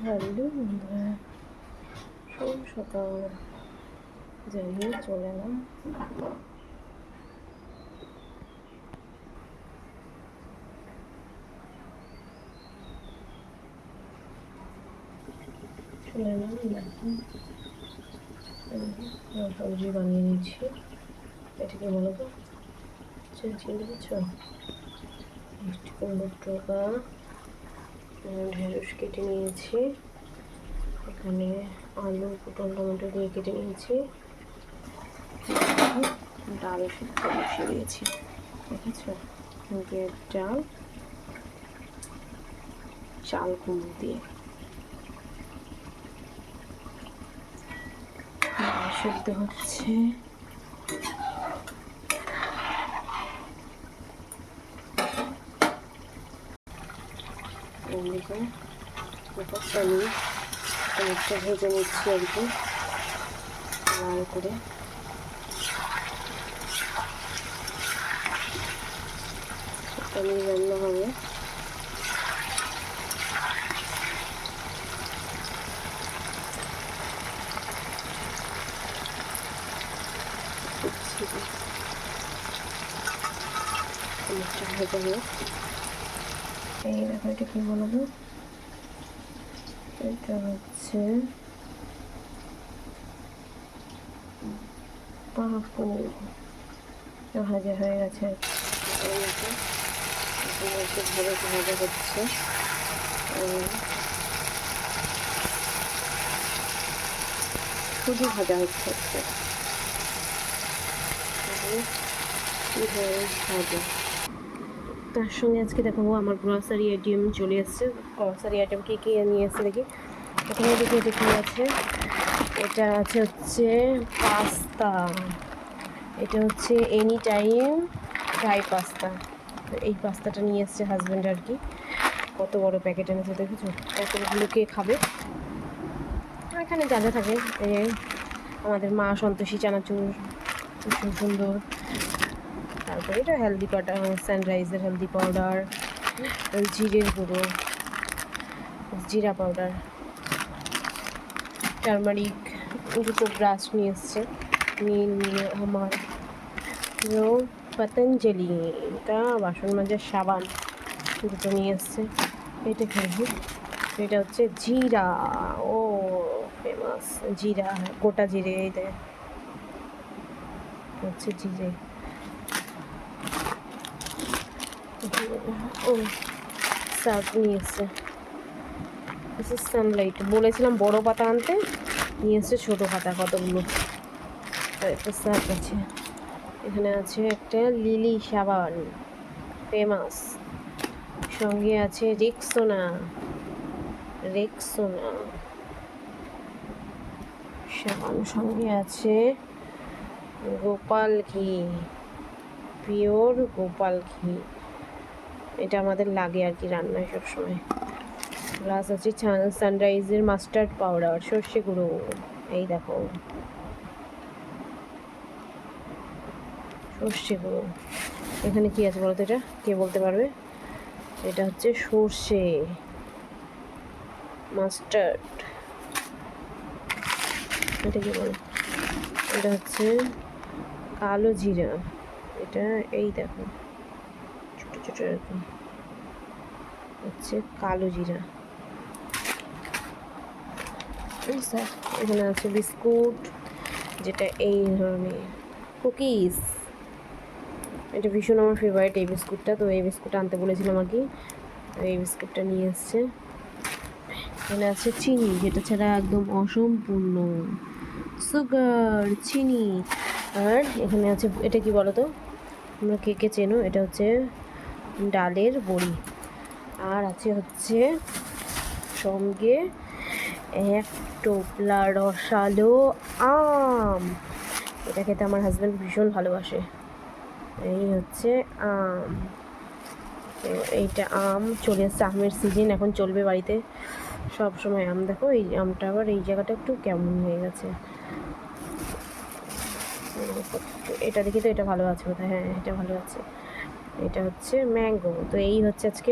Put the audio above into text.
Hello বন্ধুরা শুভ সকাল যাই হোক চলে এলাম চলে দেখো সবজি বানিয়ে নিচ্ছি। এটাকে বলো তো চিনতে পারছ মিষ্টি কুমড়োর টোকা ঢেঁড়স কেটে নিয়েছি। এখানে আলু, পটল, টমেটো দিয়ে কেটে নিয়েছি। ডাল সিদ্ধ বসিয়ে দিয়েছি। দেখেছ? মুগের ডাল, চাল কুমড়ো দিয়ে। সিদ্ধ হচ্ছে ব্যাপারটা নিয়ে অনেকটা ভেজে নিচ্ছি আর কি। লাল করে। পনির রান্না হবে। অনেকটা ভেজে হবে এই দেখো কি বলব? এটা হচ্ছে পাহাড় ভাজা হয়ে গেছে। ভালো ভাজা হচ্ছে শুধু ভাজা হচ্ছে। হচ্ছে ভাজা তার সঙ্গে আজকে দেখাবো আমার গ্রসারি আইটেম চলে এসছে। গ্রসারি আইটেম কী কী নিয়ে এসছে দেখি। এখানে দেখি কী আছে। এটা আছে হচ্ছে পাস্তা এটা হচ্ছে এনি টাইম ফ্রাই পাস্তা এই পাস্তাটা নিয়ে এসছে হাজব্যান্ড আর কি। কত বড় প্যাকেট এনেছে দেখেছ? কতগুলো কে খাবে। এখানে যা যা থাকে। আমাদের মা সন্তোষী চানাচুর খুব সুন্দর। তারপরে এটা হেলদি পাউডার সানরাইজের হেলদি পাউডার জিরের গুঁড়ো, জিরা পাউডার টারমারিক দুটো ব্রাশ নিয়ে এসছে। নীল নিয়ে আমার পতঞ্জলি, এটা বাসন মাজার সাবান, দুটো নিয়ে এসছে। এটা খেলবি এটা হচ্ছে জিরা, ও ফেমাস জিরা, গোটা জিরে দেয় হচ্ছে জিরে। ও সার্ফ নিয়ে এসছে। সানলাইট বলেছিলাম বড় পাতা আনতে, নিয়ে এসছে ছোটো পাতা কতগুলো। একটা সার্ফ আছে। এখানে আছে একটা লিলি সাবান, ফেমাস। সঙ্গে আছে রেক্সোনা রেক্সোনা। সাবান, সঙ্গে আছে গোপাল ঘি, পিওর গোপাল ঘি। এটা আমাদের লাগে আর কি রান্নায় সবসময়। প্লাস আছে সানরাইজের মাস্টার্ড পাউডার সর্ষে গুঁড়ো, এই দেখো। সর্ষে গুঁড়ো। এখানে কি আছে বলতো এটা? কে বলতে পারবে? এটা হচ্ছে সর্ষে মাস্টার্ড এটা কি বলে? এটা হচ্ছে কালো জিরা। এটা এই দেখো। ছোটো ছোটো এরকম হচ্ছে কালো জিরা। স্যার, এখানে আছে বিস্কুট, যেটা এই ধরনের কুকিজ। এটা ভীষণ আমার ফেভারিট এই বিস্কুটটা। তো এই বিস্কুট আনতে বলেছিলাম আর কি এই বিস্কুটটা নিয়ে এসছে। এখানে আছে চিনি, যেটা ছাড়া একদম অসম্পূর্ণ। সুগার চিনি। আর এখানে আছে, এটা কি বলো তো তোমরা কে কে চেনো? এটা হচ্ছে ডালের বড়ি। আর আছে হচ্ছে সঙ্গে এক টোপলা রসালো আম। এটা খেতে আমার হাজব্যান্ড ভীষণ ভালোবাসে। এই হচ্ছে আম। এইটা আম চলে এসছে আমের সিজন এখন চলবে বাড়িতে। সব সময় আম। দেখো এই আমটা আবার এই জায়গাটা একটু কেমন হয়ে গেছে। এটা দেখি তো এটা ভালো আছে বোধ হ্যাঁ এটা ভালো আছে। এটা হচ্ছে ম্যাঙ্গো তো এই হচ্ছে আজকে